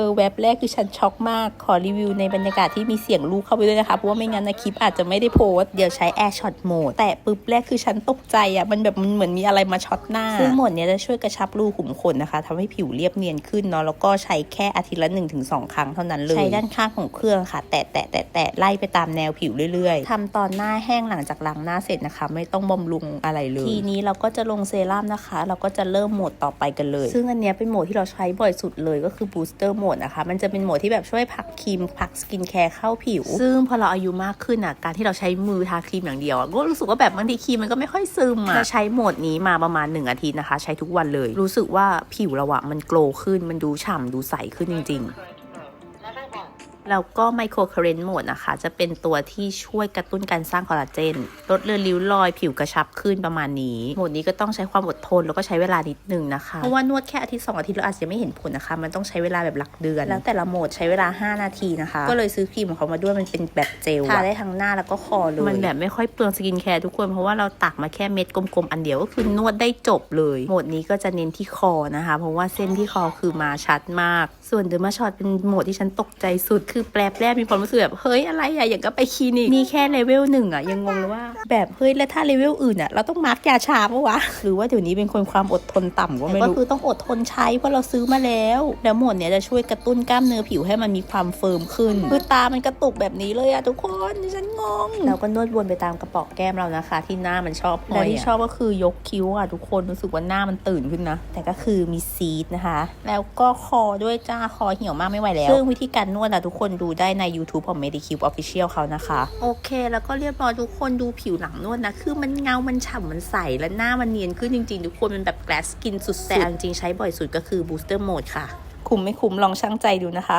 อแว็บแรกคือฉันช็อกมาก ขอรีวิวในบรรยากาศที่มีเสียงลูกเข้าไปด้วยนะคะ เพราะว่าไม่งั้นนะคลิปอาจจะไม่ได้โพสต์เดี๋ยวใช้ Air Shot Mode แต่ปุ๊บแรกคือฉันตกใจอะ มันแบบมันเหมือนมีอะไรมาช็อตหน้า ซึ่งโหมดเนี้ยจะช่วยกระชับรูขุมขนนะคะทำให้ผิวเรียบเนียนขึ้นเนาะ แล้วก็ใช้แค่อาทิตย์ละ 1-2 ครั้งเท่านั้นเลย ใช้ด้านข้างของเครื่องค่ะ แตะแตะแตะแตะไล่ไปตามแนวผิวเรื่อยๆทำตอนหน้าแห้งหลังจากล้างหน้าเสร็จนะคะ ไม่ต้องบำรุงอะไรเลย ทีนี้เราก็จะลงเซรั่มนะคะ เราก็จะเริ่มโหมดต่อไปกันเลย ซึ่งอันเนี้ยเป็นโหมดที่เราใช้บ่อยสุดเลยก็คือ booster mode นะคะ มันจะเป็นโหมดที่แบบช่วยผลักครีมผลักสกินแคร์เข้าผิว ซึ่งพอเราอายุมากขึ้นอะการที่เราใช้มือทาครีมอย่างเดียวอะก็รู้สึกว่าแบบบางทีครีมมันก็ไม่ค่อยซึมอะจะใช้โหมดนี้มาประมาณ 1 อาทิตย์นะคะ ใช้ทุกวันเลย รู้สึกว่าผิวเราอะมันโกลว์ขึ้นมันดูฉ่ำดูใสขึ้นจริง ๆ แล้วก็ไมโครเคอร์เรนต์โหมดนะคะ จะเป็นตัวที่ช่วยกระตุ้นการสร้างคอลลาเจน ลดเลือนริ้วรอยผิวกระชับขึ้นประมาณนี้ โหมดนี้ก็ต้องใช้ความอดทนแล้วก็ใช้เวลานิดนึงนะคะ เพราะว่านวดแค่อาทิตย์สองอาทิตย์เราอาจจะไม่เห็นผลนะคะ มันต้องใช้เวลาแบบหลักเดือน แล้วแต่ละโหมดใช้เวลา 5 นาทีนะคะ ก็เลยซื้อครีมของเขามาด้วยมันเป็นแบบเจลทาได้ทั้งหน้าแล้วก็คอเลยมันแบบไม่ค่อยเปลืองสกินแคร์ทุกคนเพราะว่าเราตักมาแค่เม็ดกลมๆอันเดียวก็คือนวดได้จบเลยโหมดนี้ก็จะเน้นที่คอนะคะ เพราะว่าเส้นที่คอคือมาชัดมาก ส่วนเดอร์มาช็อตเป็นโหมดที่ฉันตกใจสุดคือแปลแรกมีความรู้สึกแบบเฮ้ยอะไรอะอย่างก็ไปคลินิกนี่แค่เลเวลหนึ่งอะยังงงเลยว่า แบบเฮ้ยแล้วถ้าเลเวลอื่นอะเราต้องมาร์กยาชาปะวะหรือว่าเดี๋ยวนี้เป็นคนความอดทนต่ำก็ไม่รู้ก็คือต้องอดทนใช้เพราะเราซื้อมาแล้วแล้วโหมดเนี้ยจะช่วยกระตุ้นกล้ามเนื้อผิวให้มันมีความเฟิร์มขึ้นคือตามันกระตุกแบบนี้เลยอะทุกคนดิฉันงงแล้วก็นวดวนไปตามกระเป๋อแก้มเรานะคะ ที่หน้ามันชอบห้อยแล้วที่ชอบก็คือยกคิ้วอะทุกคนรู้สึกว่าหน้ามันตื่นขึ้นนะแต่ก็คือมีซีดนะคะ แล้วก็คอด้วยจ้าคอเหี่ยวมากไม่ไหวแล้วซึ่งวิธีการนวดอะทุกคนดูได้ใน YouTube ของ Medicube Official เขานะคะ โอเค แล้วก็เรียบร้อยทุกคนดูผิวหลังนวดนะ คือมันเงา มันฉ่ำ มันใส และหน้ามันเนียนขึ้นจริงๆ ทุกคนมันแบบ glass skin สุดๆแต่เอาจริงๆใช้บ่อยสุดก็คือ booster mode ค่ะ คุ้มไม่คุ้มลองชั่งใจดูนะคะ